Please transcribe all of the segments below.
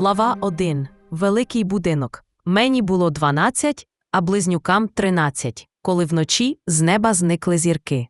Глава 1. Великий будинок. Мені було 12, а близнюкам 13, коли вночі з неба зникли зірки.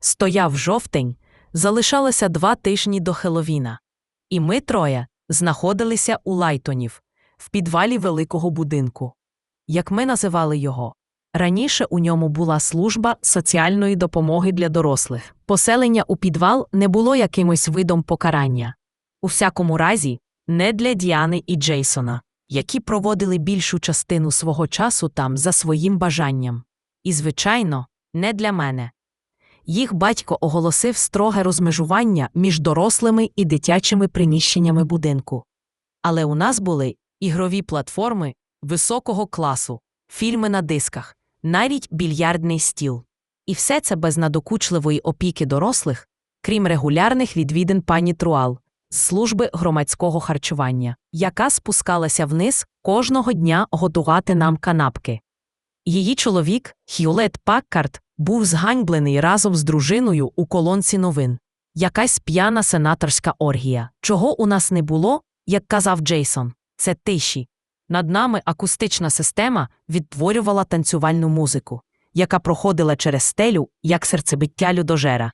Стояв жовтень, залишалося два тижні до Хеловіна. І ми троє знаходилися у Лайтонів, в підвалі великого будинку. Як ми називали його. Раніше у ньому була служба соціальної допомоги для дорослих. Поселення у підвал не було якимось видом покарання. У всякому разі, не для Діани і Джейсона, які проводили більшу частину свого часу там за своїм бажанням. І, звичайно, не для мене. Їх батько оголосив строге розмежування між дорослими і дитячими приміщеннями будинку. Але у нас були ігрові платформи високого класу, фільми на дисках, навіть більярдний стіл. І все це без надокучливої опіки дорослих, крім регулярних відвідин пані Труал з служби громадського харчування, яка спускалася вниз кожного дня готувати нам канапки. Її чоловік, Х'юлет Паккарт, був зганьблений разом з дружиною у колонці новин. Якась п'яна сенаторська оргія. Чого у нас не було, як казав Джейсон, це тиші. Над нами акустична система відтворювала танцювальну музику, яка проходила через стелю, як серцебиття людожера.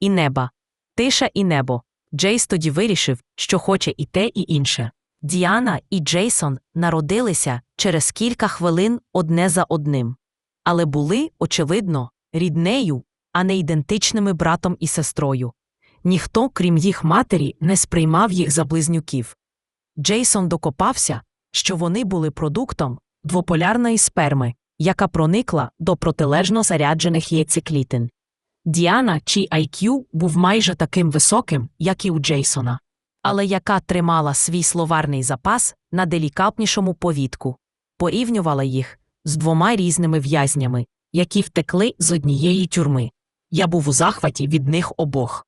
І неба. Тиша і небо. Джейс тоді вирішив, що хоче і те, і інше. Діана і Джейсон народилися через кілька хвилин одне за одним, але були, очевидно, ріднею, а не ідентичними братом і сестрою. Ніхто, крім їх матері, не сприймав їх за близнюків. Джейсон докопався, що вони були продуктом двополярної сперми, яка проникла до протилежно заряджених яйцеклітин. Діана, чий IQ був майже таким високим, як і у Джейсона, але яка тримала свій словарний запас на делікатнішому повідку, порівнювала їх з двома різними в'язнями, які втекли з однієї тюрми. Я був у захваті від них обох.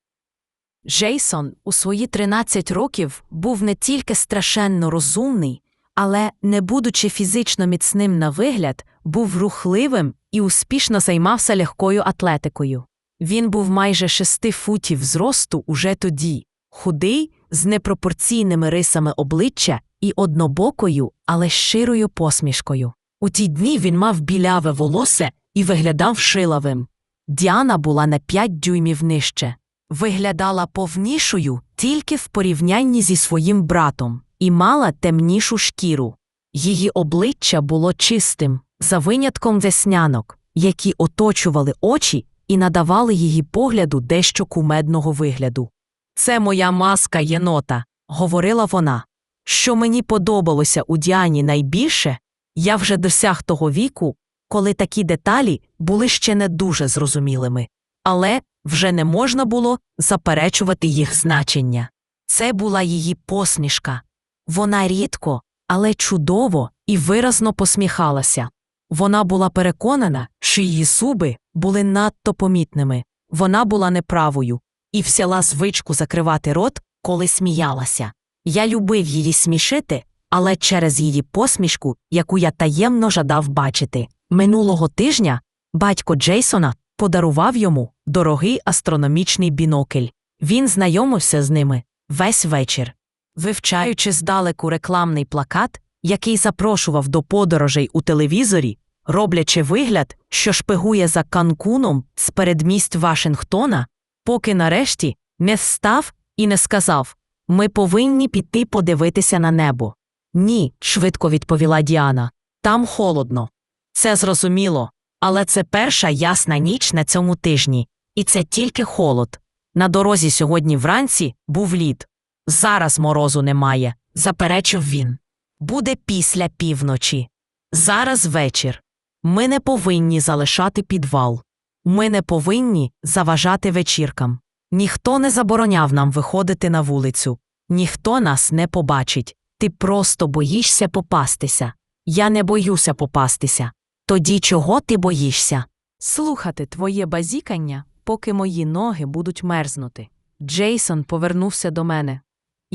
Джейсон у свої 13 років був не тільки страшенно розумний, але, не будучи фізично міцним на вигляд, був рухливим і успішно займався легкою атлетикою. Він був майже шести футів зросту уже тоді, худий, з непропорційними рисами обличчя і однобокою, але щирою посмішкою. У ті дні він мав біляве волосся і виглядав шилавим. Діана була на п'ять дюймів нижче, виглядала повнішою тільки в порівнянні зі своїм братом і мала темнішу шкіру. Її обличчя було чистим, за винятком веснянок, які оточували очі і надавали її погляду дещо кумедного вигляду. Це моя маска єнота, говорила вона. Що мені подобалося у Діані найбільше, я вже досяг того віку, коли такі деталі були ще не дуже зрозумілими, але вже не можна було заперечувати їх значення. Це була її посмішка. Вона рідко, але чудово і виразно посміхалася. Вона була переконана, що її суби були надто помітними. Вона була неправою і взяла звичку закривати рот, коли сміялася. Я любив її смішити, але через її посмішку, яку я таємно жадав бачити. Минулого тижня батько Джейсона подарував йому дорогий астрономічний бінокль. Він знайомився з ними весь вечір. Вивчаючи здалеку рекламний плакат, який запрошував до подорожей у телевізорі, роблячи вигляд, що шпигує за Канкуном з передмість Вашингтона, поки нарешті не встав і не сказав Ми повинні піти подивитися на небо. Ні, швидко відповіла Діана. Там холодно. Це зрозуміло, але це перша ясна ніч на цьому тижні, і це тільки холод. На дорозі сьогодні вранці був лід. Зараз морозу немає, заперечив він. Буде після півночі. Зараз вечір. Ми не повинні залишати підвал. Ми не повинні заважати вечіркам. Ніхто не забороняв нам виходити на вулицю, ніхто нас не побачить. Ти просто боїшся попастися. Я не боюся попастися. Тоді чого ти боїшся? Слухати твоє базікання, поки мої ноги будуть мерзнути. Джейсон повернувся до мене.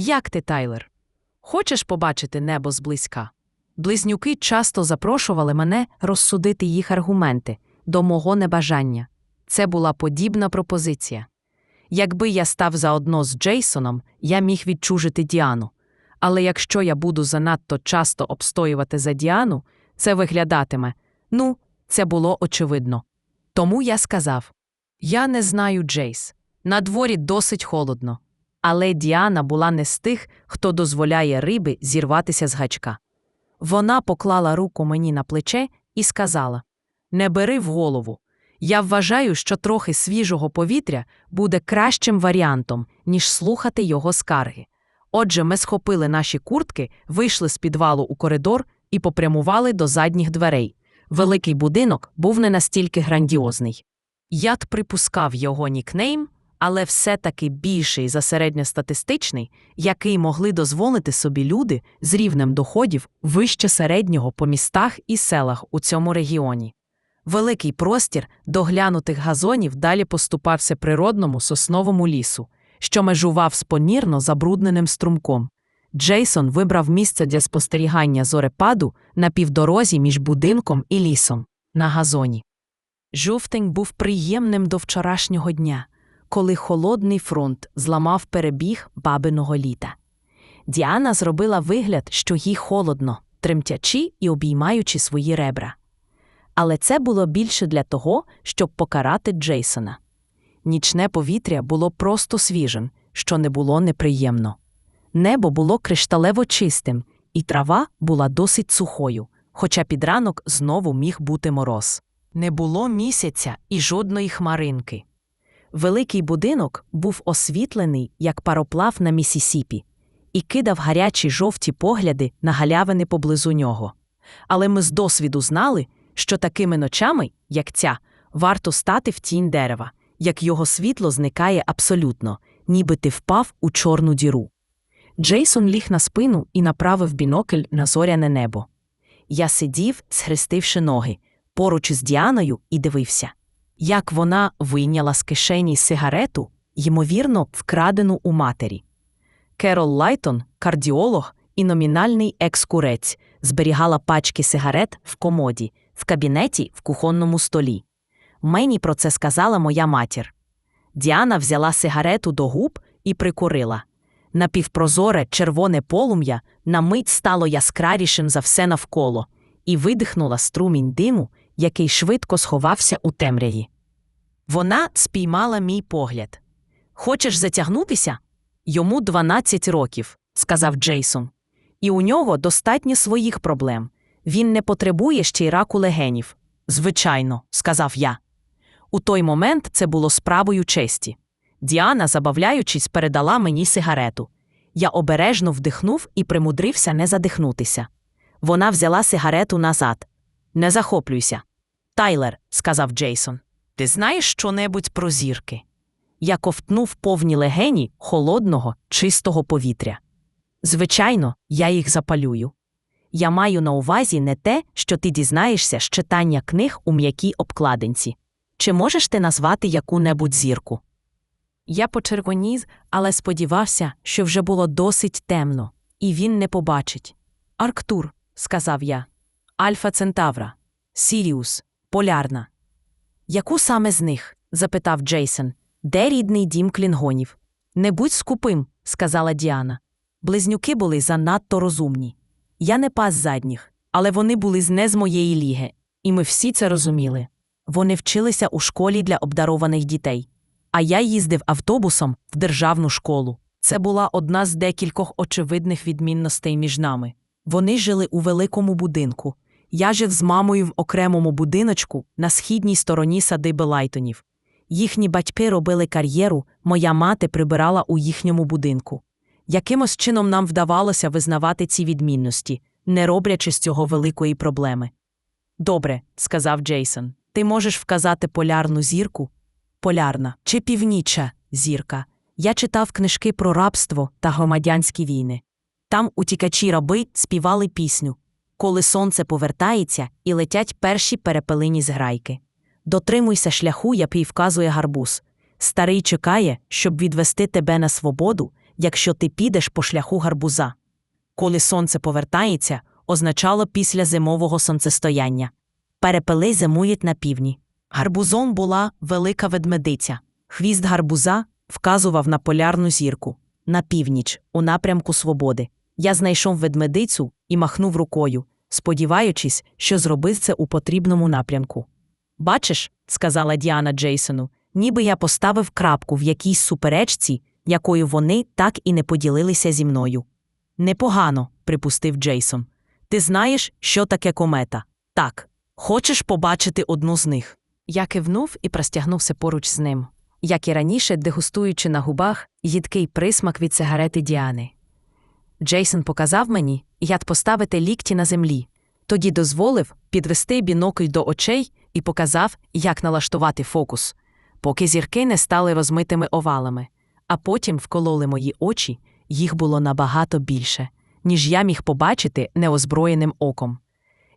Як ти, Тайлер? Хочеш побачити небо зблизька? Близнюки часто запрошували мене розсудити їх аргументи до мого небажання. Це була подібна пропозиція. Якби я став заодно з Джейсоном, я міг відчужити Діану. Але якщо я буду занадто часто обстоювати за Діану, це виглядатиме. Ну, це було очевидно. Тому я сказав: Я не знаю Джейс. На дворі досить холодно. Але Діана була не з тих, хто дозволяє риби зірватися з гачка. Вона поклала руку мені на плече і сказала: Не бери в голову. Я вважаю, що трохи свіжого повітря буде кращим варіантом, ніж слухати його скарги. Отже, ми схопили наші куртки, вийшли з підвалу у коридор і попрямували до задніх дверей. Великий будинок був не настільки грандіозний. Яд припускав його нікнейм, але все-таки більший за середньостатистичний, який могли дозволити собі люди з рівнем доходів вище середнього по містах і селах у цьому регіоні. Великий простір доглянутих газонів далі поступався природному сосновому лісу, що межував з понірно забрудненим струмком. Джейсон вибрав місце для спостерігання зорепаду на півдорозі між будинком і лісом на газоні. Жовтень був приємним до вчорашнього дня, коли холодний фронт зламав перебіг бабиного літа. Діана зробила вигляд, що їй холодно, тремтячи і обіймаючи свої ребра. Але це було більше для того, щоб покарати Джейсона. Нічне повітря було просто свіжим, що не було неприємно. Небо було кришталево чистим, і трава була досить сухою, хоча під ранок знову міг бути мороз. Не було місяця і жодної хмаринки. Великий будинок був освітлений, як пароплав на Місісіпі, і кидав гарячі жовті погляди на галявини поблизу нього. Але ми з досвіду знали, що такими ночами, як ця, варто стати в тінь дерева, як його світло зникає абсолютно, ніби ти впав у чорну діру. Джейсон ліг на спину і направив бінокль на зоряне небо. Я сидів, схрестивши ноги, поруч із Діаною, і дивився, як вона вийняла з кишені сигарету, ймовірно, вкрадену у матері. Керол Лайтон, кардіолог і номінальний екс-курець, зберігала пачки сигарет в комоді, в кабінеті в кухонному столі. Мені про це сказала моя матір. Діана взяла сигарету до губ і прикурила. Напівпрозоре червоне полум'я на мить стало яскравішим за все навколо, і видихнула струмінь диму, який швидко сховався у темряві. Вона спіймала мій погляд. Хочеш затягнутися? Йому 12 років, сказав Джейсон. І у нього достатньо своїх проблем. Він не потребує ще й раку легенів. Звичайно, сказав я. У той момент це було справою честі. Діана, забавляючись, передала мені сигарету. Я обережно вдихнув і примудрився не задихнутися. Вона взяла сигарету назад. Не захоплюйся. Тайлер, сказав Джейсон, ти знаєш щонебудь про зірки? Я ковтнув повні легені холодного, чистого повітря. Звичайно, я їх запалюю. Я маю на увазі не те, що ти дізнаєшся з читання книг у м'якій обкладинці. Чи можеш ти назвати яку-небудь зірку? Я почервонів, але сподівався, що вже було досить темно, і він не побачить. Арктур, сказав я, Альфа Центавра, Сіріус, Полярна. Яку саме з них? запитав Джейсон. Де рідний дім клінгонів? Не будь скупим, сказала Діана. Близнюки були занадто розумні. Я не пас задніх, але вони були з не з моєї ліги, і ми всі це розуміли. Вони вчилися у школі для обдарованих дітей. А я їздив автобусом в державну школу. Це була одна з декількох очевидних відмінностей між нами. Вони жили у великому будинку. Я жив з мамою в окремому будиночку на східній стороні садиби Лайтонів. Їхні батьки робили кар'єру, моя мати прибирала у їхньому будинку. Якимось чином нам вдавалося визнавати ці відмінності, не роблячи з цього великої проблеми. Добре, сказав Джейсон, ти можеш вказати полярну зірку? Полярна чи північа зірка. Я читав книжки про рабство та громадянські війни. Там утікачі раби співали пісню Коли сонце повертається і летять перші перепелині зграйки. Дотримуйся шляху, який вказує гарбуз. Старий чекає, щоб відвести тебе на свободу, якщо ти підеш по шляху гарбуза. Коли сонце повертається, означало після зимового сонцестояння. Перепели зимують на півдні. Гарбузом була велика ведмедиця. Хвіст гарбуза вказував на полярну зірку, на північ, у напрямку свободи. Я знайшов ведмедицю і махнув рукою, сподіваючись, що зробив це у потрібному напрямку. Бачиш, сказала Діана Джейсону, ніби я поставив крапку в якійсь суперечці, якою вони так і не поділилися зі мною. Непогано, припустив Джейсон. Ти знаєш, що таке комета? Так. Хочеш побачити одну з них? Я кивнув і простягнувся поруч з ним, як і раніше, дегустуючи на губах їдкий присмак від сигарети Діани. Джейсон показав мені, як поставити лікті на землі, тоді дозволив підвести бінокль до очей і показав, як налаштувати фокус, поки зірки не стали розмитими овалами, а потім вкололи мої очі, їх було набагато більше, ніж я міг побачити неозброєним оком.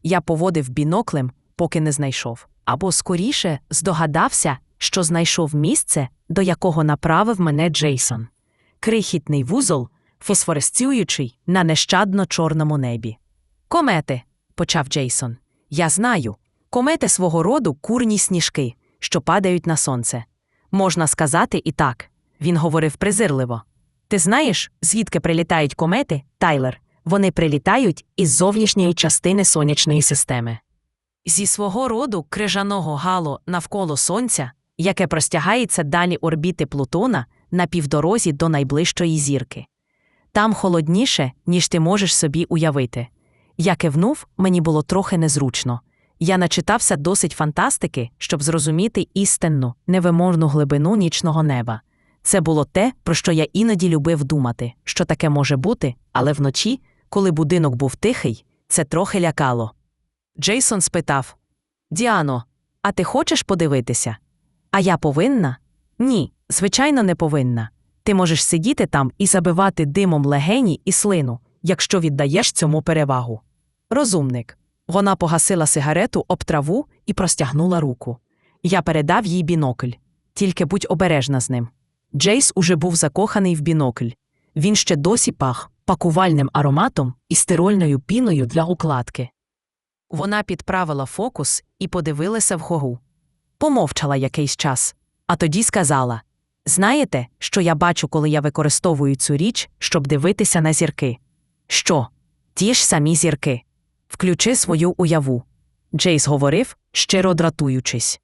Я поводив біноклем, поки не знайшов, або скоріше здогадався, що знайшов місце, до якого направив мене Джейсон. Крихітний вузол, фосфоресцюючий на нещадно чорному небі. Комети, почав Джейсон. Я знаю. Комети свого роду курні сніжки, що падають на сонце. Можна сказати і так. Він говорив презирливо. Ти знаєш, звідки прилітають комети, Тайлер? Вони прилітають із зовнішньої частини сонячної системи. Зі свого роду крижаного гало навколо сонця, яке простягається далі орбіти Плутона на півдорозі до найближчої зірки. Там холодніше, ніж ти можеш собі уявити. Я кивнув, мені було трохи незручно. Я начитався досить фантастики, щоб зрозуміти істинну, невимовну глибину нічного неба. Це було те, про що я іноді любив думати, що таке може бути, але вночі, коли будинок був тихий, це трохи лякало. Джейсон спитав: Діано, а ти хочеш подивитися? А я повинна? Ні, звичайно, не повинна. Ти можеш сидіти там і забивати димом легені і слину, якщо віддаєш цьому перевагу. Розумник. Вона погасила сигарету об траву і простягнула руку. Я передав їй бінокль. Тільки будь обережна з ним. Джейс уже був закоханий в бінокль. Він ще досі пах пакувальним ароматом і стирольною піною для укладки. Вона підправила фокус і подивилася вгору. Помовчала якийсь час, а тоді сказала: Знаєте, що я бачу, коли я використовую цю річ, щоб дивитися на зірки? Що? Ті ж самі зірки. Включи свою уяву. Джейс говорив, щиро дратуючись.